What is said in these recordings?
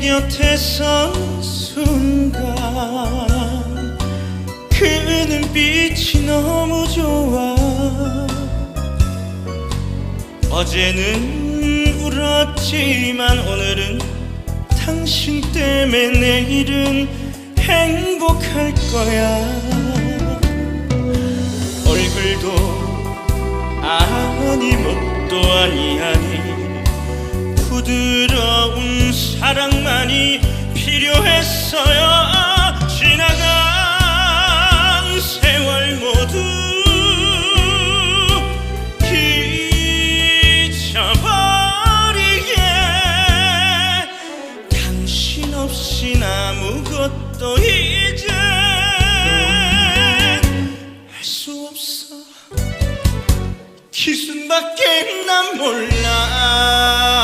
곁에 선 순간 그 눈빛이 너무 좋아. 어제는 울었지만 오늘은 당신 때문에 내일은 행복할 거야. 얼굴도 아니 뭣도 아니 아니 부드러운 사랑만이 필요했어요. 지나간 세월 모두 잊어버리게. 당신 없인 아무것도 이제 할 수 없어. 기순밖에 난 몰라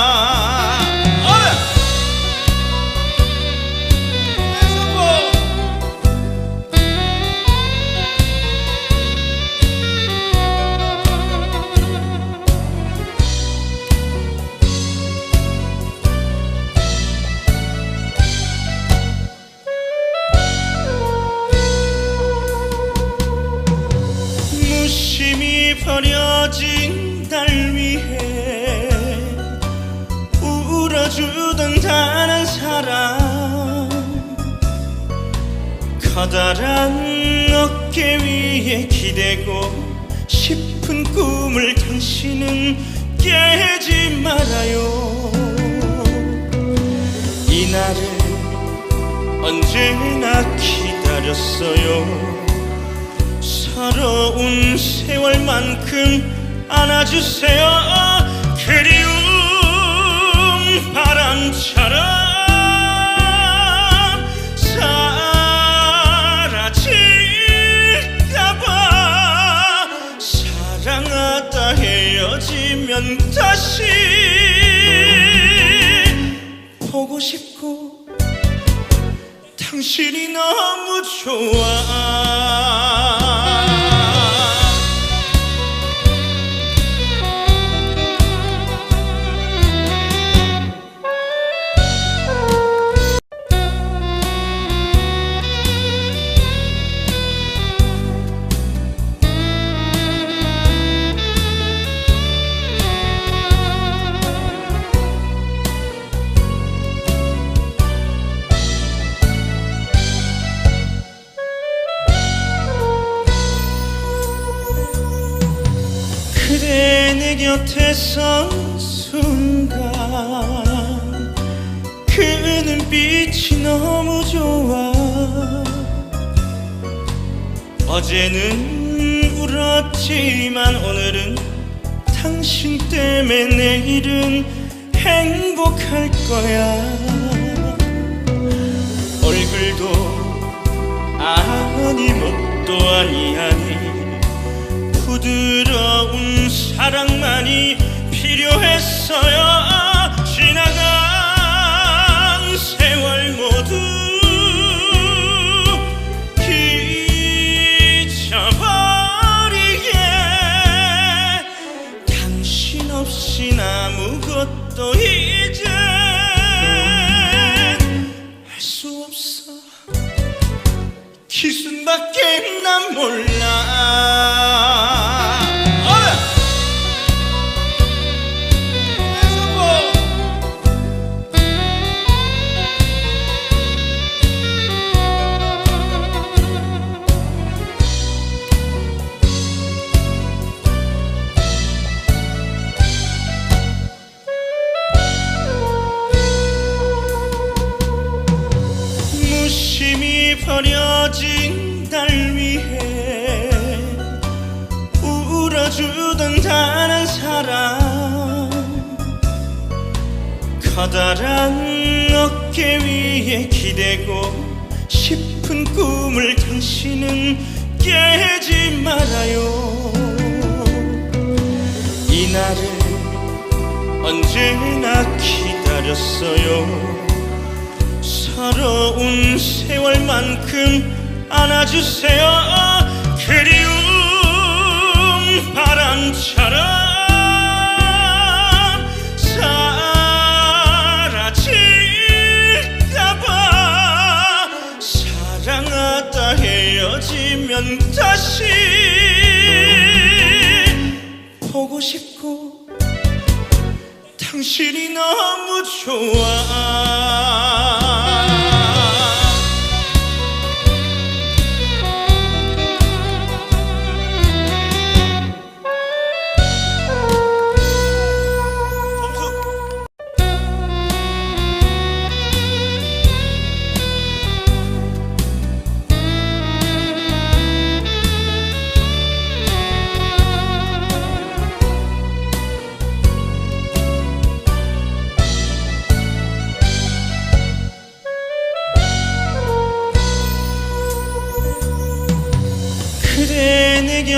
커다란 어깨 위에 기대고 싶은 꿈을 당신은 깨지 말아요. 이날을 언제나 기다렸어요. 서러운 세월만큼 안아주세요. 그리움 바람처럼 싶고 당신이 너무 좋아 곁에 선 순간 그 눈빛이 너무 좋아. 어제는 울었지만 오늘은 당신 때문에 내일은 행복할 거야. 얼굴도 아니 뭣도 아니 아니 부드러운 사랑만이 필요했어요. 지나간 세월 모두 잊어버리게. 당신 없인 아무것도 이제 할 수 없어. 기순밖에 난 몰라 버려진 날 위해 울어주던 다른 사람 커다란 어깨 위에 기대고 싶은 꿈을 당신은 깨지 말아요. 이 날을 언제나 기다렸어요 서러운 세월만큼 안아주세요. 그리움 바람처럼 헤어지면 다시 보고 싶고 당신이 너무 좋아.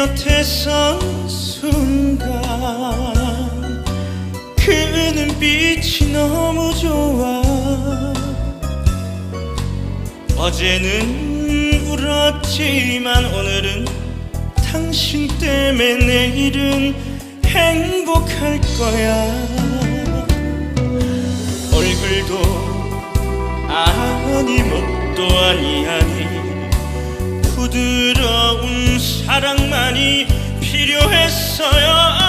곁에 선 순간 그 눈빛이 너무 좋아. 어제는 울었지만 오늘은 당신 때문에 내일은 행복할 거야. 얼굴도 아니 뭣도 아니 아니 부드러운 사랑만이 필요했어요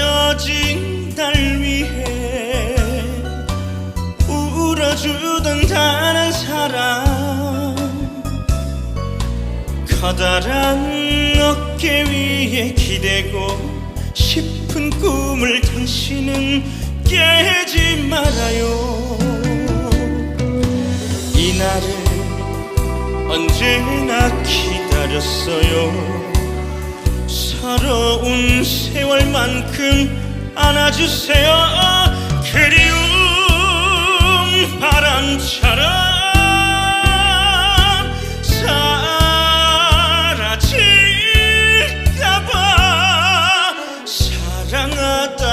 버려진 날 위해 울어주던 다른 사람. 커다란 어깨 위에 기대고 싶은 꿈을 당신은 깨지 말아요. 이날을 언제나 기다렸어요 서러운 세월만큼 안아주세요. 그리움 바람처럼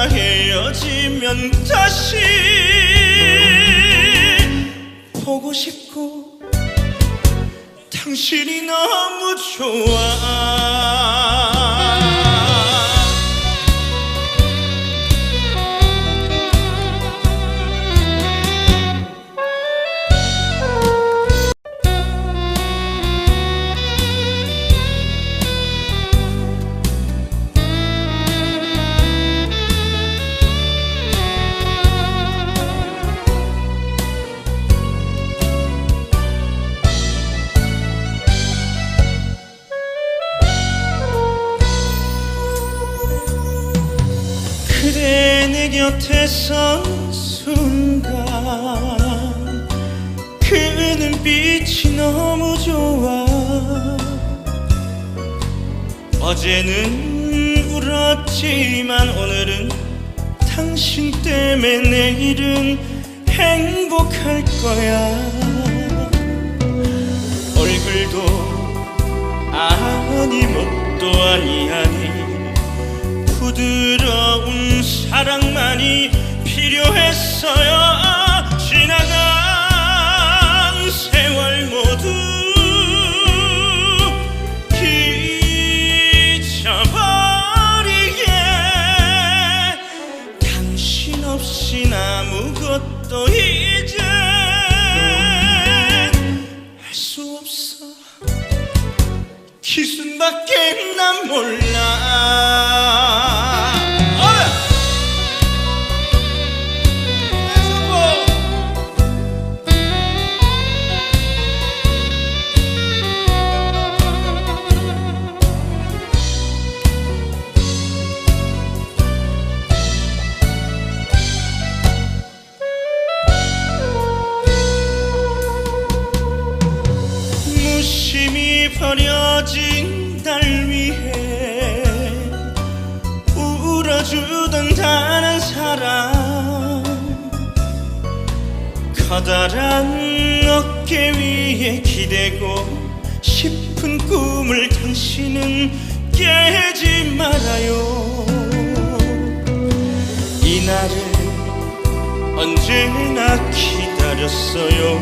헤어지면 다시 보고 싶고 당신이 너무 좋아 내 곁에 선 순간 그 눈빛이 너무 좋아. 어제는 울었지만 오늘은 당신 때문에 내일은 행복할 거야. 얼굴도 아니 뭣도 아니 아니 필요했어요. 지나간 세월 모두 잊어버리게. 당신 없인 아무것도 이젠 할수 없어. 기순밖에 난 몰라 커다란 어깨 위에 기대고 싶은 꿈을 당신은 깨지 말아요. 이날을 언제나 기다렸어요.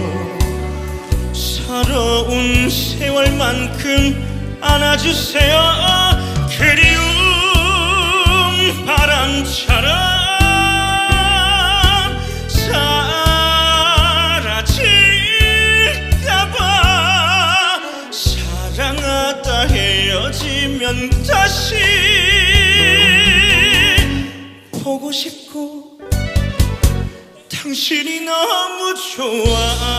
서러운 세월만큼 안아주세요 당신이 너무 좋아.